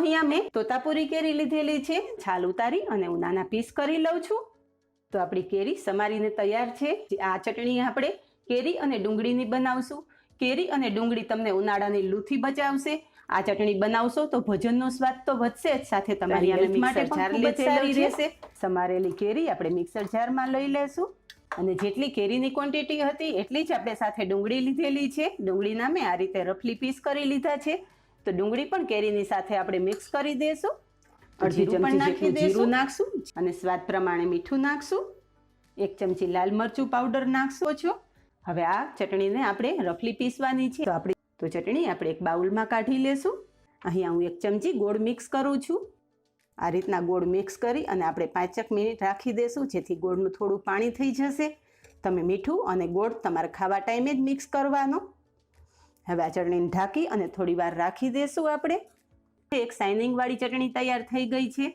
અહીંયા મેં તોતાપુરી કેરી લીધેલી છે છાલ ઉતારી અને હું નાના પીસ કરી લઉં છું. તો આપણી કેરી સમારીને તૈયાર છે. આ ચટણી આપણે કેરી અને ડુંગળીની બનાવશું. કેરી અને ડુંગળી તમને ઉનાળાની લૂથી બચાવશે. આ ચટણી બનાવશો તો ભોજનનો સ્વાદ તો વધશે જ. સાથે તમારી અહીંયા હેલ્થ મેં માટે જાર સારી રહેશે સમારેલી કેરી આપણે મિક્સર જારમાં લઈ લેશું. અને જેટલી કેરીની ક્વોન્ટિટી હતી એટલી જ આપણે સાથે ડુંગળી લીધેલી છે. ડુંગળીના મેં આ રીતે રફલી પીસ કરી લીધા છે. તો ડુંગળી પણ કેરીની સાથે આપણે મિક્સ કરી દેશું. અડધી ચમચી પણ નાખી જીરું. નાખશું અને સ્વાદ પ્રમાણે મીઠું નાખશું. એક ચમચી લાલ મરચું પાવડર નાખશો છો હવે આ ચટણીને આપણે રફલી પીસવાની છે. તો આપણે તો ચટણી આપણે એક બાઉલમાં કાઢી લેશું. અહીંયા હું એક ચમચી ગોળ મિક્સ કરું છું. આ રીતના ગોળ મિક્સ કરી અને આપણે પાંચેક મિનિટ રાખી દેશું જેથી ગોળનું થોડું પાણી થઈ જશે. તમે મીઠું અને ગોળ તમારે ખાવા ટાઈમે જ મિક્સ કરવાનો. હવે આ ચટણીને ઢાંકી અને થોડી વાર રાખી દેશું આપણે. એક શાઇનિંગવાળી ચટણી તૈયાર થઈ ગઈ છે.